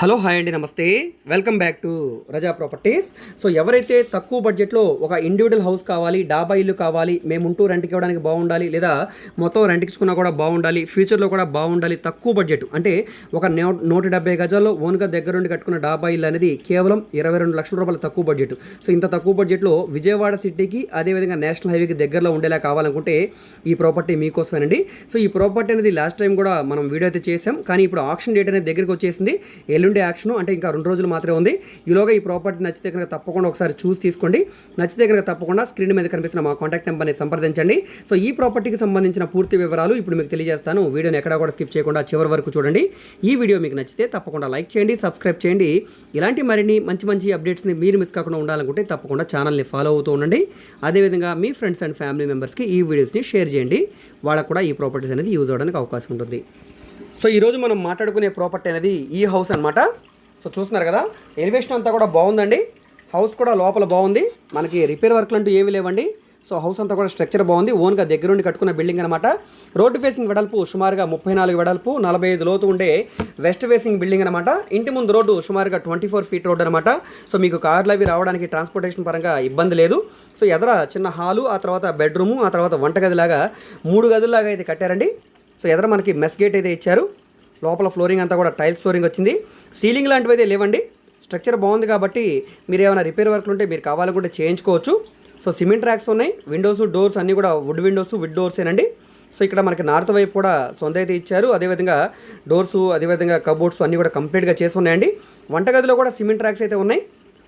Hello hi అండి నమస్తే. Welcome back to Raza properties so ఎవరైతే తక్కువ బడ్జెట్లో ఒక ఇండివిజువల్ హౌస్ కావాలి డాబా ఇల్లు కావాలి మేము ఉంటూ రెంట్కి ఇవ్వడానికి బాగుండాలి లేదా మొత్తం రెంట్కిచ్చుకున్నా కూడా బాగుండాలి ఫ్యూచర్లో కూడా బాగుండాలి తక్కువ బడ్జెట్ అంటే ఒక నూ నూట డెబ్బై గజాల్లో ఓన్గా దగ్గరుండి కట్టుకున్న డాబా ఇల్లు అనేది కేవలం ఇరవై రెండు లక్షల రూపాయల తక్కువ బడ్జెట్ సో ఇంత తక్కువ బడ్జెట్లో విజయవాడ సిటీకి అదేవిధంగా నేషనల్ హైవేకి దగ్గరలో ఉండేలా కావాలనుకుంటే ఈ ప్రాపర్టీ మీకోసమేనండి. సో ఈ ప్రాపర్టీ అనేది లాస్ట్ టైం కూడా మనం వీడియో అయితే చేసాం కానీ ఇప్పుడు ఆప్షన్ డేట్ అనేది దగ్గరికి వచ్చేసింది. ఎల్లుండి యాక్షన్ అంటే ఇంకా రెండు రోజులు మాత్రమే ఉంది. ఈలోగా ఈ ప్రాపర్టీ నచ్చితే కనుక తప్పకుండా ఒకసారి చూసి తీసుకోండి. నచ్చితే కనుక తప్పకుండా స్క్రీన్ మీద కనిపిస్తున్న మా కాంటాక్ట్ నెంబర్ని సంప్రదించండి. సో ఈ ప్రాపర్టీకి సంబంధించిన పూర్తి వివరాలు ఇప్పుడు మీకు తెలియజేస్తాను. వీడియోని ఎక్కడా కూడా స్కిప్ చేయకుండా చివరి వరకు చూడండి. ఈ వీడియో మీకు నచ్చితే తప్పకుండా లైక్ చేయండి సబ్స్క్రైబ్ చేయండి. ఇలాంటి మరిన్ని మంచి మంచి అప్డేట్స్ని మీరు మిస్ కాకుండా ఉండాలనుకుంటే తప్పకుండా ఛానల్ని ఫాలో అవుతూ ఉండండి. అదేవిధంగా మీ ఫ్రెండ్స్ అండ్ ఫ్యామిలీ మెంబర్స్కి ఈ వీడియోస్ని షేర్ చేయండి. వాళ్ళకు కూడా ఈ ప్రాపర్టీస్ అనేది యూజ్ అవ్వడానికి అవకాశం ఉంటుంది. సో ఈరోజు మనం మాట్లాడుకునే ప్రాపర్టీ అనేది ఈ హౌస్ అనమాట సో చూస్తున్నారు కదా ఎలివేషన్ అంతా కూడా బాగుందండి. హౌస్ కూడా లోపల బాగుంది. మనకి రిపేర్ వర్క్లు అంటూ ఏమీ లేవండి. సో హౌస్ అంతా కూడా స్ట్రక్చర్ బాగుంది. ఓన్గా దగ్గరుండి కట్టుకున్న బిల్డింగ్ అనమాట రోడ్డు ఫేసింగ్ వెడల్పు సుమారుగా ముప్పై నాలుగు వెడల్పు నలభై ఐదు లోతు ఉండే వెస్ట్ ఫేసింగ్ బిల్డింగ్ అనమాట ఇంటి ముందు రోడ్డు సుమారుగా ట్వంటీ ఫోర్ ఫీట్ రోడ్ అనమాట సో మీకు కార్లు అవి రావడానికి ట్రాన్స్పోర్టేషన్ పరంగా ఇబ్బంది లేదు. సో ఎదర చిన్న హాలు ఆ తర్వాత బెడ్రూము ఆ తర్వాత వంటగదిలాగా మూడు గదుల్లాగా అయితే కట్టారండి. సో ఎదర మనకి మెస్ గేట్ అయితే ఇచ్చారు. లోపల ఫ్లోరింగ్ అంతా కూడా టైల్స్ ఫ్లోరింగ్ వచ్చింది. సీలింగ్ లాంటివి అయితే లేవండి. స్ట్రక్చర్ బాగుంది కాబట్టి మీరు ఏమైనా రిపేర్ వర్క్లు ఉంటే మీరు కావాలనుకుంటే చేయించుకోవచ్చు. సో సిమెంట్ ర్యాక్స్ ఉన్నాయి. విండోస్ డోర్స్ అన్నీ కూడా వుడ్ విండోస్ వుడ్ డోర్సేనండి సో ఇక్కడ మనకి నార్త్ వైపు కూడా సొంత అయితే ఇచ్చారు. అదేవిధంగా డోర్స్ అదేవిధంగా కబోర్డ్స్ అన్నీ కూడా కంప్లీట్గా చేసి ఉన్నాయండి. వంటగదిలో కూడా సిమెంట్ ర్యాక్స్ అయితే ఉన్నాయి.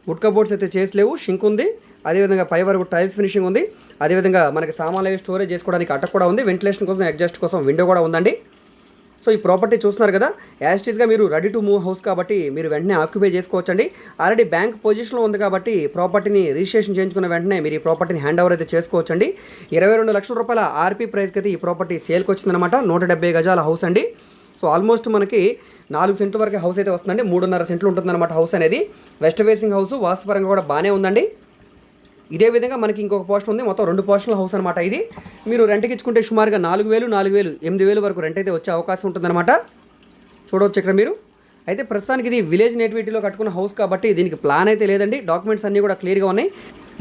వుడ్ కబోర్డ్స్ అయితే చేసలేవు షింక్ ఉంది. అదేవిధంగా పై వరకు టైల్స్ ఫినిషింగ్ ఉంది. అదేవిధంగా మనకి సామాన్లు స్టోరేజ్ చేసుకోవడానికి అట్ట కూడా ఉంది. వెంటిలేషన్ కోసం అడ్జస్ట్ కోసం విండో కూడా ఉందండి. సో ఈ ప్రాపర్టీ చూస్తున్నారు కదా యాస్టీస్గా మీరు రెడీ టు మూవ్ హౌస్ కాబట్టి మీరు వెంటనే ఆక్యుపై చేసుకోవచ్చండి. ఆల్రెడీ బ్యాంక్ పొజిషన్లో ఉంది కాబట్టి ప్రాపర్టీని రిజిస్ట్రేషన్ చేయించుకున్న వెంటనే మీరు ఈ ప్రాపర్టీని హ్యాండ్ ఓవర్ అయితే చేసుకోవచ్చండి. ఇరవై రెండు లక్షల రూపాయల ఆర్పీ ప్రైస్కి అయితే ఈ ప్రాపర్టీ సేల్కి వచ్చిందనమాట నూట డెబ్బై గజాల హౌస్ అండి. సో ఆల్మోస్ట్ మనకి నాలుగు సెంట్ల వరకు హౌస్ అయితే వస్తుందండి. మూడున్నర సెంట్లు ఉంటుందన్నమాట హౌస్ అనేది. వెస్ట్ ఫేసింగ్ హౌస్ వాస్తుపరంగా కూడా బాగానే ఉందండి. ఇదే విధంగా మనకి ఇంకొక పోస్టర్ ఉంది. మొత్తం రెండు పోస్టర్ల హౌస్ అనమాట ఇది. మీరు రెంట్కి ఇచ్చుకుంటే సుమారుగా నాలుగు వేలు నాలుగు వేలు ఎనిమిది వేలు వరకు రెంట్ అయితే వచ్చే అవకాశం ఉంటుందన్నమాట. చూడవచ్చు ఇక్కడ మీరు. అయితే ప్రస్తుతానికి ఇది విలేజ్ నేటివిటీలో కట్టుకున్న హౌస్ కాబట్టి దీనికి ప్లాన్ అయితే లేదండి. డాక్యుమెంట్స్ అన్నీ కూడా క్లియర్గా ఉన్నాయి.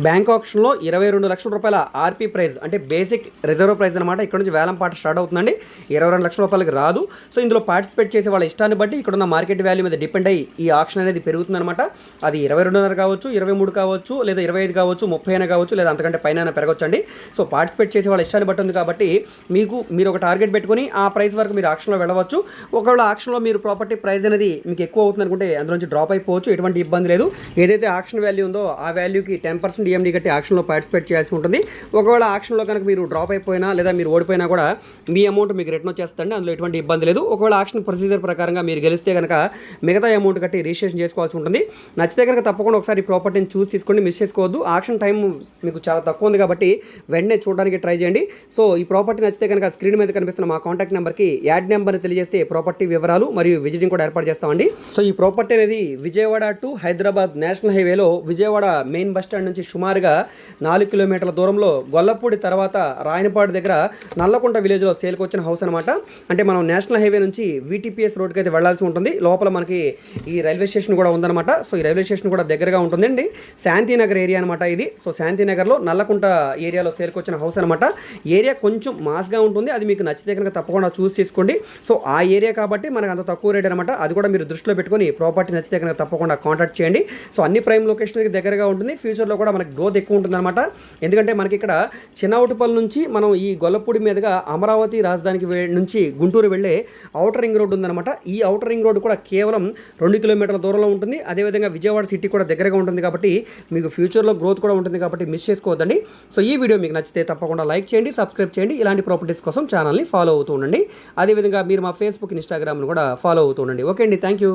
బ్యాంక్ ఆప్షన్లో ఇరవై రెండు లక్షల రూపాయల ఆర్పీ ప్రైస్ అంటే బేసిక్ రిజర్వ్ ప్రైస్ అనమాట ఇక్కడ నుంచి వేలం పాట స్టార్ట్ అవుతుందండి. ఇరవై రెండు లక్షల రూపాయలకి రాదు. సో ఇందులో పార్టిసిపేట్ చేసే వాళ్ళ ఇష్టాన్ని బట్టి ఇక్కడ ఉన్న మార్కెట్ వాల్యూ మీద డిపెండ్ అయ్యి ఈ ఆప్షన్ అనేది పెరుగుతుందన్నమాట. అది ఇరవై రెండున్నర కావచ్చు ఇరవై మూడు కావచ్చు లేదా ఇరవై ఐదు కావచ్చు ముప్పై అయినా కావచ్చు లేదా అంతకంటే పైన పెరగొచ్చండి. సో పార్టిసిపేట్ చేసే వాళ్ళ ఇష్టాన్ని బట్టి ఉంది కాబట్టి మీకు మీరు ఒక టార్గెట్ పెట్టుకొని ఆ ప్రైస్ వరకు మీరు ఆక్షన్లో వెళ్ళవచ్చు. ఒకవేళ ఆక్షన్లో మీరు ప్రాపర్టీ ప్రైస్ అనేది మీకు ఎక్కువ అవుతుంది అనుకుంటే అందులో నుంచి డ్రాప్ అయిపోవచ్చు. ఎటువంటి ఇబ్బంది లేదు. ఏదైతే ఆక్షన్ వాల్యూ ఉందో ఆ వాల్యూకి టెన్ పర్సెంట్ డిఎండి కట్టి ఆక్షన్లో పార్టిసిపేట్ చేయాల్సి ఉంటుంది. ఒకవేళ ఆక్షన్లో కనుక మీరు డ్రాప్ అయిపోయినా లేదా మీరు ఓడిపోయినా కూడా మీ అమౌంట్ మీకు రిటర్న్ వచ్చేస్తుంది అందులో ఎటువంటి ఇబ్బంది లేదు. ఒకవేళ ఆక్షన్ ప్రొసీజర్ ప్రకారంగా మీరు గెలిస్తే కనుక మిగతా అమౌంట్ కట్టి రిజిస్ట్రేషన్ చేసుకోవాల్సి ఉంటుంది. నచ్చితే కనుక తప్పకుండా ఒకసారి ప్రాపర్టీని చూసి తీసుకోండి. మిస్ చేసుకోవద్దు. ఆక్షన్ టైం మీకు చాలా తక్కువ ఉంది కాబట్టి వెంటనే చూడడానికి ట్రై చేయండి. సో ఈ ప్రాపర్టీ నచ్చితే కనుక స్క్రీన్ మీద కనిపిస్తున్న మా కాంటాక్ట్ నెంబర్కి యాడ్ నెంబర్ని తెలియజేస్తే ప్రాపర్టీ వివరాలు మరియు విజిటింగ్ కూడా ఏర్పాటు చేస్తామండి. సో ఈ ప్రాపర్టీ అనేది విజయవాడ టు హైదరాబాద్ నేషనల్ హైవేలో విజయవాడ మెయిన్ బస్ స్టాండ్ నుంచి సుమారుగా నాలుగు కిలోమీటర్ల దూరంలో గొల్లపూడి తర్వాత రాయనపాడు దగ్గర నల్లకుంట విలేజ్లో సేల్కి వచ్చిన హౌస్ అనమాట అంటే మనం నేషనల్ హైవే నుంచి వీటీపీఎస్ రోడ్కి అయితే వెళ్ళాల్సి ఉంటుంది. లోపల మనకి ఈ రైల్వే స్టేషన్ కూడా ఉందన్నమాట. సో ఈ రైల్వే స్టేషన్ కూడా దగ్గరగా ఉంటుందండి. శాంతినగర్ ఏరియా అనమాట ఇది. సో శాంతినగర్లో నల్లకుంట ఏరియాలో సేల్కి వచ్చిన హౌస్ అనమాట ఏరియా కొంచెం మాస్గా ఉంటుంది. అది మీకు నచ్చితే కనుక తప్పకుండా చూసి తీసుకోండి. సో ఆ ఏరియా కాబట్టి మనకు అంత తక్కువ రేట్ అనమాట అది కూడా మీరు దృష్టిలో పెట్టుకొని ప్రాపర్టీ నచ్చితే కనుక తప్పకుండా కాంటాక్ట్ చేయండి. సో అన్ని ప్రైమ్ లొకేషన్కి దగ్గరగా ఉంటుంది. ఫ్యూచర్లో కూడా మనకి గ్రోత్ ఎక్కువ ఉంటుందన్నమాట. ఎందుకంటే మనకి ఇక్కడ చిన్నవుటిపల్లి నుంచి మనం ఈ గొల్లపూడి మీదుగా అమరావతి రాజధానికి నుంచి గుంటూరు వెళ్ళే అవుటర్ రింగ్ రోడ్ ఉందన్నమాట. ఈ అవుటర్ రింగ్ రోడ్ కూడా కేవలం రెండు కిలోమీటర్ల దూరంలో ఉంటుంది. అదేవిధంగా విజయవాడ సిటీ కూడా దగ్గరగా ఉంటుంది కాబట్టి మీకు ఫ్యూచర్లో గ్రోత్ కూడా ఉంటుంది కాబట్టి మిస్ చేసుకోవద్దండి. సో ఈ వీడియో మీకు నచ్చితే తప్పకుండా లైక్ చేయండి సబ్స్క్రైబ్ చేయండి. ఇలాంటి ప్రాపర్టీస్ కోసం ఛానల్ని ఫాలో అవుతూ ఉండండి. అదేవిధంగా మీరు మా ఫేస్బుక్ ఇన్స్టాగ్రామ్ను కూడా ఫాలో అవుతూ ఉండండి. ఓకే అండి. Thank you